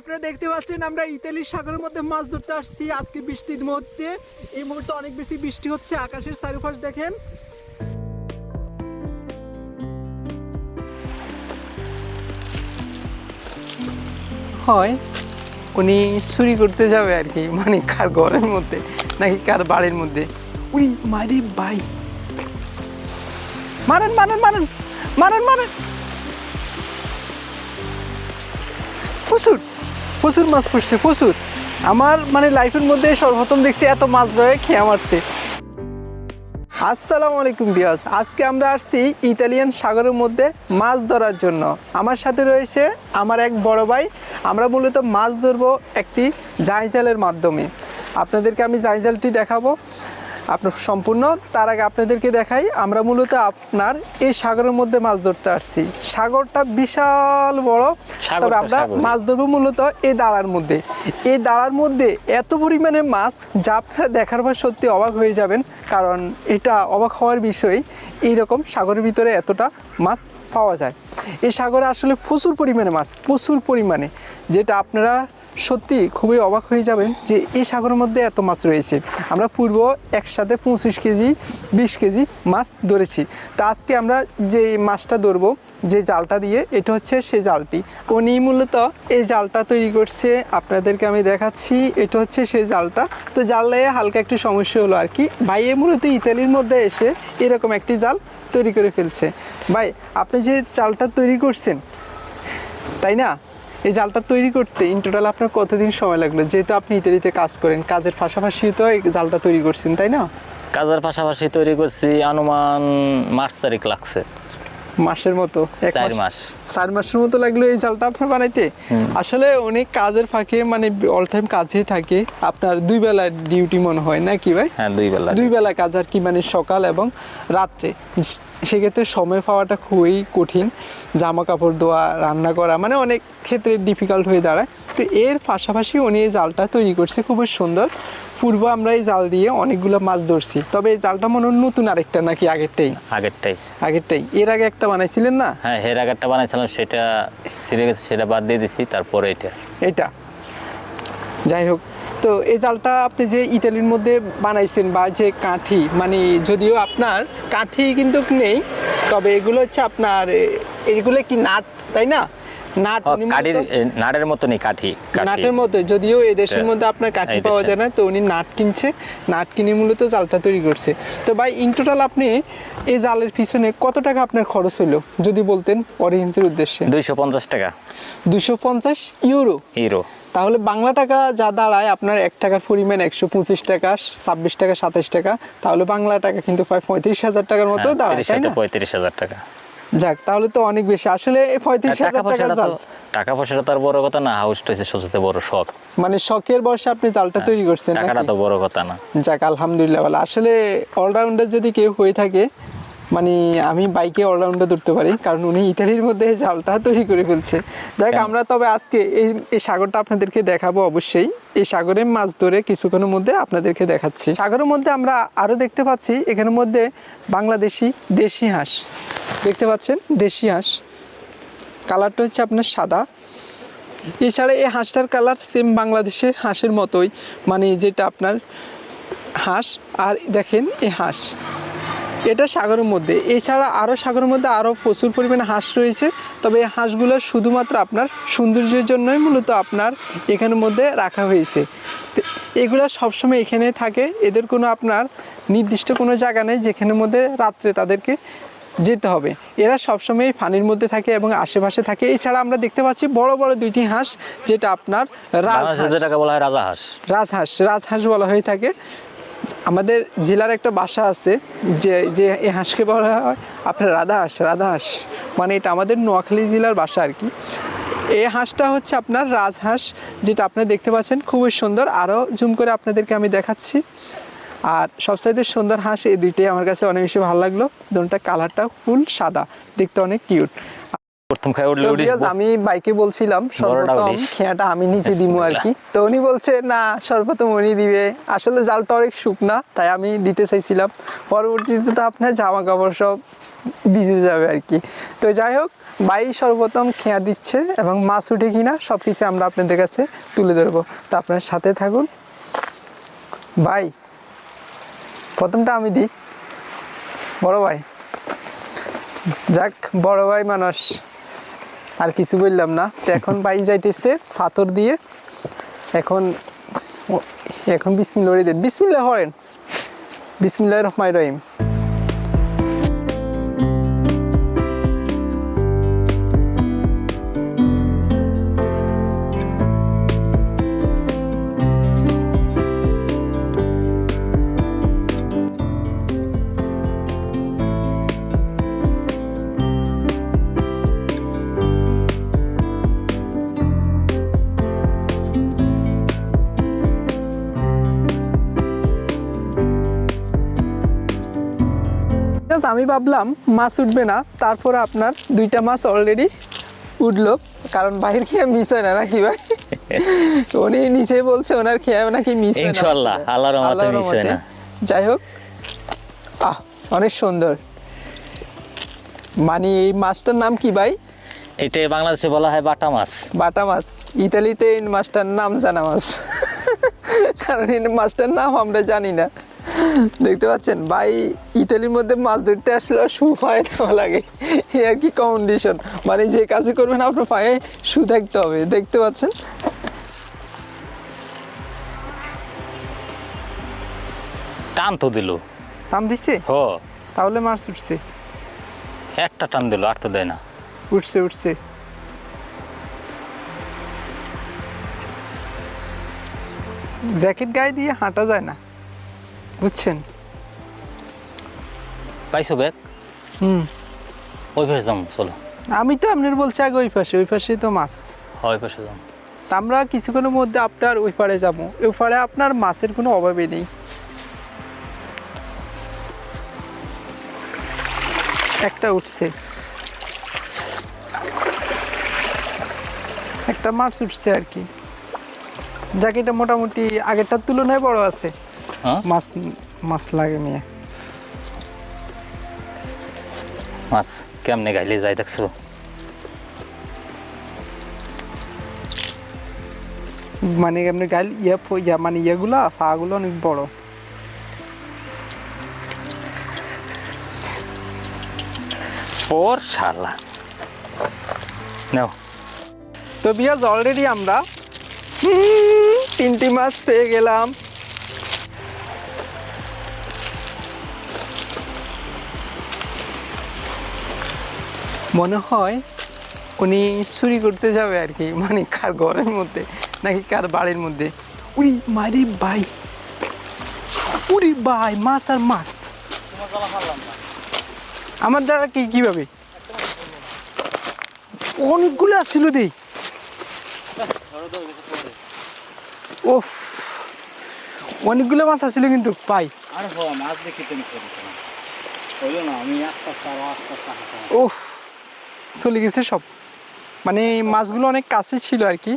আপনারা দেখতে পাচ্ছেন, আমরা ইতালির সাগরের মধ্যে মাছ ধরতে আসছি। আজকে বৃষ্টির মধ্যে এই মুহূর্তে অনেক বেশি বৃষ্টি হচ্ছে, আকাশের চারিপাশ দেখেন। হয়, উনি চুরি করতে যাবে আর কি মানে কার ঘরের মধ্যে, নাকি কার বাড়ির মধ্যে। উনি মারি ভাই। মারেন মারেন মারেন মারেন মারেন। প্রচুর প্রচুর মাছ পড়ছে, প্রচুর। আমার মানে লাইফের মধ্যে সর্বপ্রথম দেখছি এত মাছ ধরে খেয়ে মারতে। আসসালামু আলাইকুম বিয়াস আজকে আমরা আসছি ইতালিয়ান সাগরের মধ্যে মাছ ধরার জন্য। আমার সাথে রয়েছে আমার এক বড় ভাই। আমরা মূলত মাছ ধরবো একটি জাইজালের মাধ্যমে। আপনাদেরকে আমি জাইজালটি দেখাবো। আপনার সম্পূর্ণ তার আগে আপনাদেরকে দেখাই আমরা মূলত আপনার এই সাগরের মধ্যে মাছ ধরতে আসছি। সাগরটা বিশাল বড় তবে আমরা মাছ ধরবো মূলত এই দাঁড়ার মধ্যে। এই দাঁড়ার মধ্যে এত পরিমাণে মাছ যা আপনারা দেখার পর সত্যি অবাক হয়ে যাবেন কারণ এটা অবাক হওয়ার বিষয় এইরকম সাগরের ভিতরে এতটা মাছ পাওয়া যায়। এই সাগরে আসলে প্রচুর পরিমাণে মাছ প্রচুর পরিমাণে যেটা আপনারা সত্যি খুবই অবাক হয়ে যাবেন যে এই সাগরের মধ্যে এত মাছ রয়েছে। আমরা পূর্ব একসাথে পঁচিশ কেজি, বিশ কেজি মাছ ধরেছি। তা আজকে আমরা যে মাছটা ধরবো, যে জালটা দিয়ে, এটা হচ্ছে সেই জালটি। উনি মূলত এই জালটা তৈরি করছে, আপনাদেরকে আমি দেখাচ্ছি, এটা হচ্ছে সেই জালটা। তো জালে হালকা একটু সমস্যা হলো আর কি। ভাই, এ মূলত ইতালির মধ্যে এসে এরকম একটি জাল তৈরি করে ফেলছে। ভাই, আপনি যে জালটা তৈরি করছেন, তাই না? এই জালটা তৈরি করতে ইন টোটাল আপনার কতদিন সময় লাগল? যেহেতু আপনি ইতালিতে কাজ করেন, কাজের পাশাপাশি তো এই জালটা তৈরি করছেন, তাই না? কাজের পাশাপাশি তৈরি করছি অনুমান মাস তারিখ লাগছে। মাসের মতো এক মাস। চার মাসের মতো লাগল এই জালটা আপনার বানাইতে। আসলে অনেক কাজের ফাঁকে মানে অল টাইম কাজেই থাকে। আপনার দুই বেলা ডিউটি মনে হয় না কি ভাই? হ্যাঁ দুই বেলা দুই বেলা কাজ আর কি মানে সকাল এবং রাত্রে। সেক্ষেত্রে সময় পাওয়াটা খুবই কঠিন। জামা কাপড় ধোয়া রান্না করা মানে অনেক ক্ষেত্রে ডিফিকাল্ট হয়ে দাঁড়ায়। তো এর পাশাপাশি উনি এই জালটা তৈরি করছে খুবই সুন্দর। পূর্ব আমরা এই জাল দিয়ে অনেকগুলো মাছ ধরছি। তবে এই জালটা মনে হয় নতুন আরেকটা নাকি আগেরটাই? আগেরটাই। আগেরটাই। এর আগে একটা বানাইছিলেন না? হ্যাঁ হের আগেরটা বানাইছিলাম সেটা ছিঁড়ে গেছে সেটা বাদ দিয়ে দিছি তারপরে এটা। এটা। যাই হোক তো এই জালটা আপনি যে ইতালির মধ্যে বানাইছেন বা যে কাঠি মানে যদিও আপনার কাঠি কিন্তু নেই তবে এগুলো হচ্ছে আপনার এগুলো কি নাট তাই না? নাট কাঠির মতনই কাঠি। নাটের মধ্যে যদিও এই দেশের মধ্যে আপনার কাঠি পাওয়া যায় না তো উনি নাট কিনছে। নাট কিনে মূলত জালটা তৈরি করছে। তো ভাই ইন টোটাল আপনি এই জালের পিছনে কত টাকা আপনার খরচ হলো যদি বলতেন অডিয়েন্সের উদ্দেশ্যে। দুইশো পঞ্চাশ টাকা। দুশো পঞ্চাশ ইউরো? হিরো তাহলে বাংলা টাকা যা দাঁড়ায় আপনার এক টাকার পরিমাণ একশো পঁচিশ টাকা ছাব্বিশ টাকা সাতাশ টাকা তাহলে বাংলা টাকা কিন্তু প্রায় পঁয়ত্রিশ হাজার টাকার মতো হ্যাঁ, দাঁড়ায় তাই না? পঁয়ত্রিশ হাজার টাকা। যাক তাহলে তো অনেক বেশি। আসলে এই পঁয়ত্রিশ টাকা হাজার টাকা পয়সাটা জাল। টাকা পয়সাটা তার বড় কথা না হাউসটা হচ্ছে সবচেয়ে বড় শখ। মানে শখের বর্ষে আপনি জালটা তৈরি করছেন টাকাটা? তো বড় কথা না। যাক আলহামদুলিল্লাহ ভালো। আসলে অলরাউন্ডার যদি কেউ হয়ে থাকে মানে আমি বাইকে অলরাউন্ডার ধরতে পারি কারণ উনি ইতালির মধ্যে এই জালটা তৈরি করে ফেলছে। যাক কেন? আমরা তবে আজকে এই এই সাগরটা আপনাদেরকে দেখাবো অবশ্যই। এই সাগরে মাছ ধরে কিছুক্ষণের মধ্যে আপনাদেরকে দেখাচ্ছি। সাগরের মধ্যে আমরা আরও দেখতে পাচ্ছি এখানের মধ্যে বাংলাদেশি দেশি হাঁস। দেখতে পাচ্ছেন, দেশি হাঁস। কালারটা হচ্ছে আপনার সাদা। এছাড়া এই হাঁসটার কালার সেম বাংলাদেশের হাঁসের মতোই মানে যেটা আপনার হাঁস আর দেখেন এই হাঁস। এটা সাগরের মধ্যে। এছাড়া আরও সাগরের মধ্যে আরও প্রচুর পরিমাণে হাঁস রয়েছে, তবে এই হাঁসগুলো শুধুমাত্র আপনার সৌন্দর্যের জন্যই মূলত আপনার এখানের মধ্যে রাখা হয়েছে। এগুলো সবসময় এখানে থাকে। এদের কোনো আপনার নির্দিষ্ট কোনো জায়গা নেই যেখানের মধ্যে রাত্রে তাদেরকে যেতে হবে। এরা সবসময় পানির মধ্যে থাকে এবং আশেপাশে থাকে। এছাড়া আমরা দেখতে পাচ্ছি বড় বড় দুইটি হাঁস যেটা আপনার রাজহাঁস। যেটাকে বলা হয় রাজহাঁস। রাজহাঁস বলা হয়ে থাকে। আমাদের জেলার একটা বাসা আছে যে যে এই হাঁসকে বলা হয় আপনার রাধা হাঁস রাধা হাঁস মানে এটা আমাদের নোয়াখালী জেলার বাসা আর কি। এই হাঁসটা হচ্ছে আপনার রাজহাঁস যেটা আপনারা দেখতে পাচ্ছেন খুবই সুন্দর। আরও জুম করে আপনাদেরকে আমি দেখাচ্ছি। আর সবচাইতে সুন্দর হাঁস এই দুইটাই আমার কাছে অনেক বেশি ভালো লাগল। দুটা কালারটা ফুল সাদা দেখতে অনেক কিউট। প্রথম উঠলে আমি বাইকে বলছিলাম সর্বপ্রথম। খেয়াটা আমি নিচে দিমু আর কি। তো উনি বলছে না সর্বপ্রথম উনি দিবে। আসলে জালটা অনেক শুকনা তাই আমি দিতে চাইছিলাম। পরবর্তীতে তো আপনার জামা কাপড় সব ভিজে যাবে আর কি। তো যাই হোক ভাই সর্বপ্রথম খেয়া দিচ্ছে এবং মাছ উঠে কিনা সব কিছু আমরা আপনাদের কাছে তুলে ধরবো। তো আপনার সাথে থাকুন। ভাই প্রথমটা আমি দিই। বড় ভাই। যাক বড় ভাই মানুষ। আর কিছু বললাম না। তো এখন বাই যাইতেছে পাথর দিয়ে। এখন এখন বিসমিল্লা দেন। বিসমিল্লা হরেন বিসমিল্লা রহমাই রহিম। আমি ভাবলাম মাছ উঠবে না তারপরে আপনার দুইটা মাছ অলরেডি উঠল। কারণ বাহির খেয়ে মিস হয় না নাকি ভাই? উনি নিচে বলছে ওনার খেয়ে নাকি মিস হয় ইনশাআল্লাহ, আল্লাহর রহমতে আল্লাহর হয় না। যাই হোক আহ অনেক সুন্দর। মানে এই মাছটার নাম কি ভাই? এটাই বাংলাদেশে বলা হয় বাটা মাছ। বাটা মাছ। ইতালিতে এই মাছটার নাম জানা মাছ। কারণ এই মাছটার নাম আমরা জানি না। দেখতে পাচ্ছেন? ভাই ইতালির মধ্যে মাছ ধরতে আসলে শু পায়ে দেওয়া লাগে। এই আর কি কন্ডিশন মানে যে কাজে করবেন আপনার পায়ে শু থাকতে হবে। দেখতে পাচ্ছেন? টান তো দিল। টান দিচ্ছে হ। তাহলে মাছ উঠছে। একটা টান দিল আর তো দেয় না। উঠছে উঠছে। জ্যাকেট গায়ে দিয়ে হাঁটা যায় না। বুঝছেন? পাইছো ব্যাগ? হুম। ওই পাশে যাম চলো। আমি তো আপনার বলছি আগে ওই পাশে ওই পাশে তো মাছ। হ্যাঁ, ওই পাশে যাম তা আমরা কিছুক্ষণের মধ্যে আপনার ওই পাড়ে যাব। ওই পাড়ে আপনার মাছের কোনো অভাবই নেই। একটা উঠছে। একটা মাছ উঠছে আর কি। যাক এটা মোটামুটি আগেরটার তুলনায় বড় আছে। মাছ মাছ লাগে নিয়ে মাছ কেমনে গাইলে যাই দেখছ? মানে এমনি গাইল ইয়া ইয়া মানে ইয়েগুলা পাগুলো অনেক বড়। ওর শালা নাও। তো বিয়াজ অলরেডি আমরা তিনটি মাছ পেয়ে গেলাম। মনে হয় উনি চুরি করতে যাবে আর কি মানে কার ঘরের মধ্যে নাকি কার বাড়ির মধ্যে। উরি মারি ভাই উরি ভাই মাছ আর মাছ। আমার দ্বারা কি কীভাবে? অনেকগুলো আসছিল দেই ওফ অনেকগুলো মাছ আসছিল কিন্তু পাই আরে মাছ দেখি তুমি চলে গেছে সব। মানে মাছগুলো অনেক কাছে ছিল আর কি।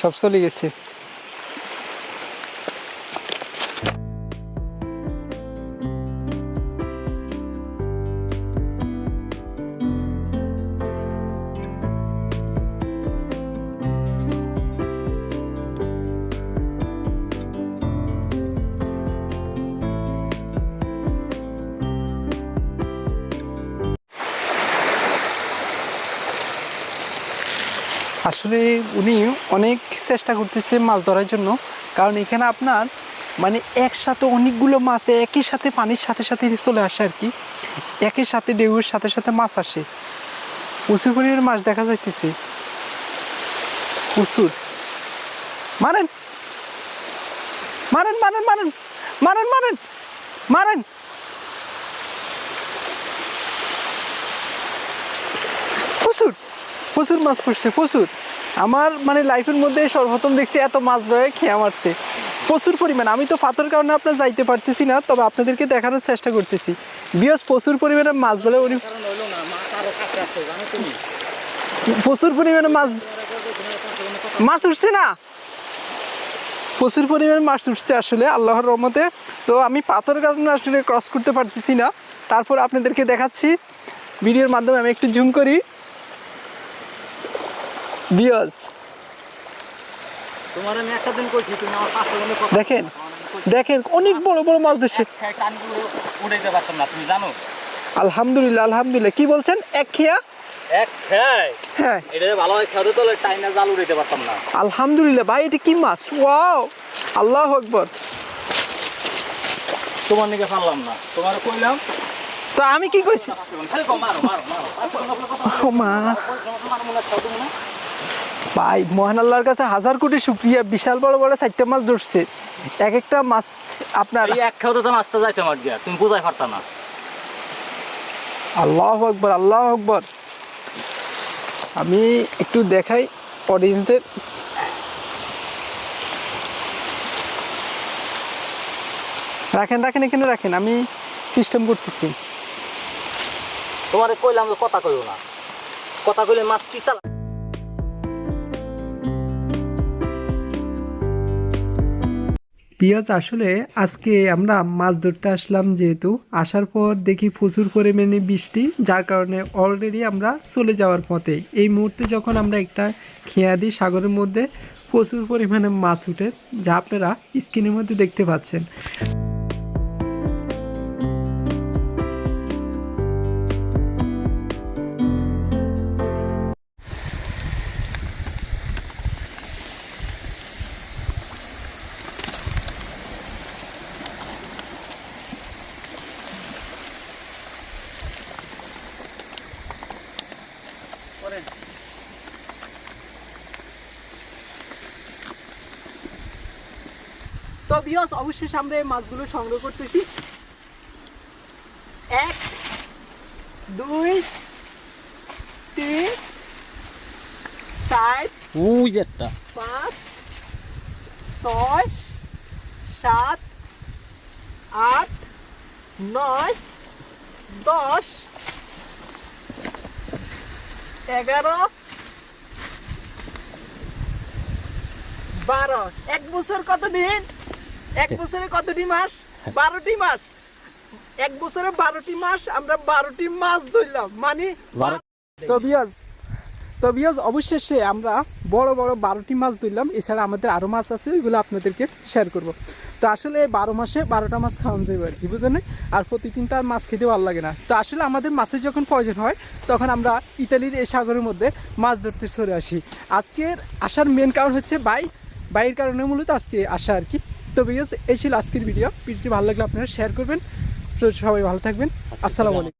সব চলে গেছে। আসলে উনি অনেক চেষ্টা করতেছে মাছ ধরার জন্য। কারণ এখানে আপনার মানে একসাথে অনেকগুলো মাছ একই সাথে পানির সাথে সাথে চলে আসে আর কি। একই সাথে ঢেউয়ের সাথে সাথে মাছ আসে। প্রচুর পরিমাণে মাছ দেখা যাইতেছে। প্রচুর মারেন। মারেন মারেন মারেন। মারেন মারেন। মারেন। প্রচুর প্রচুর মাছ পড়ছে প্রচুর আমার মানে লাইফের মধ্যে সর্বপ্রথম দেখছি এত মাছ ধরে খেয়ে মারতে। প্রচুর পরিমাণ। আমি তো পাথর কারণে আপনার যাইতে পারতেছি না, তবে আপনাদেরকে দেখানোর চেষ্টা করতেছি। বিয়স, প্রচুর পরিমাণে মাছ বলে উনি প্রচুর পরিমাণে মাছ মাছ উঠছে না? প্রচুর পরিমাণে মাছ উঠছে আসলে, আল্লাহর রহমতে। তো আমি পাথর কারণে আসলে ক্রস করতে পারতেছি না। তারপর আপনাদেরকে দেখাচ্ছি। ভিডিওর মাধ্যমে আমি একটু জুম করি বিয়স তোমার আমি একটা দিন কইছি তুমি আমার পাঁচশো জনের কথা দেখেন। দেখেন অনেক বড় বড় মাছ ধরছে আলহামদুলিল্লাহ আলহামদুলিল্লাহ কি বলছেন এক খেয়া হ্যাঁ হয় আলহামদুলিল্লাহ ভাই এটা কি মাছ ওয়াও আল্লাহ আকবর তোমার নিকে না তোমার কইলাম তো আমি কি কইছি মা ভাই মহান আল্লাহর কাছে হাজার কোটি শুক্রিয়া। বিশাল বড় বড় চারটা মাছ ধরছে। এক একটা মাছ আপনার এক খাও তো নাস্তা যাইতে মার গিয়া। তুমি বুঝাই পারতা না। আল্লাহ আকবর আল্লাহ আকবর। আমি একটু দেখাই অডিয়েন্সদের রাখেন রাখেন এখানে রাখেন। আমি সিস্টেম করতেছি। তোমারে কইলাম কথা কইও না। কথা কইলে মাছ কি চালা পিঁয়াজ আসলে আজকে আমরা মাছ ধরতে আসলাম যেহেতু। আসার পর দেখি প্রচুর পরিমাণে বৃষ্টি, যার কারণে অলরেডি আমরা চলে যাওয়ার পথে। এই মুহূর্তে যখন আমরা একটা খেয়া দিই সাগরের মধ্যে প্রচুর পরিমাণে মাছ উঠে, যা আপনারা স্ক্রিনের মধ্যে দেখতে পাচ্ছেন। তো বিয়স অবশ্যই আমরা এই মাছগুলো সংগ্রহ করতেছি। এক দুই তিন চার উই একটা পাঁচ ছয় সাত আট নয় দশ এগারো। বারো। এক বছর কত দিন এক বছরে কতটি মাস? বারোটি মাস। এক বছরে বারোটি মাস আমরা বারোটি মাস ধরলাম। মানে তো বিয়াজ তো অবশেষে আমরা বড় বড় বারোটি মাছ ধরলাম। এছাড়া আমাদের আরও মাছ আছে ওইগুলো আপনাদেরকে শেয়ার করব। তো আসলে বারো মাসে বারোটা মাছ খাওয়ানো যাবে আর কি, বুঝলেন? আর প্রতিদিন তার মাছ খেতে ভালো লাগে না। তো আসলে আমাদের মাছের যখন প্রয়োজন হয়, তখন আমরা ইতালির এই সাগরের মধ্যে মাছ ধরতে সরে আসি। আজকের আসার মেন কারণ হচ্ছে বাই, বাইয়ের কারণে মূলত আজকে আসা আর কি। তো বিয়াজ এই ছিল আজকের ভিডিও ভিডিওটি ভালো লাগলে আপনারা শেয়ার করবেন। সবাই ভালো থাকবেন। আসসালামু আলাইকুম।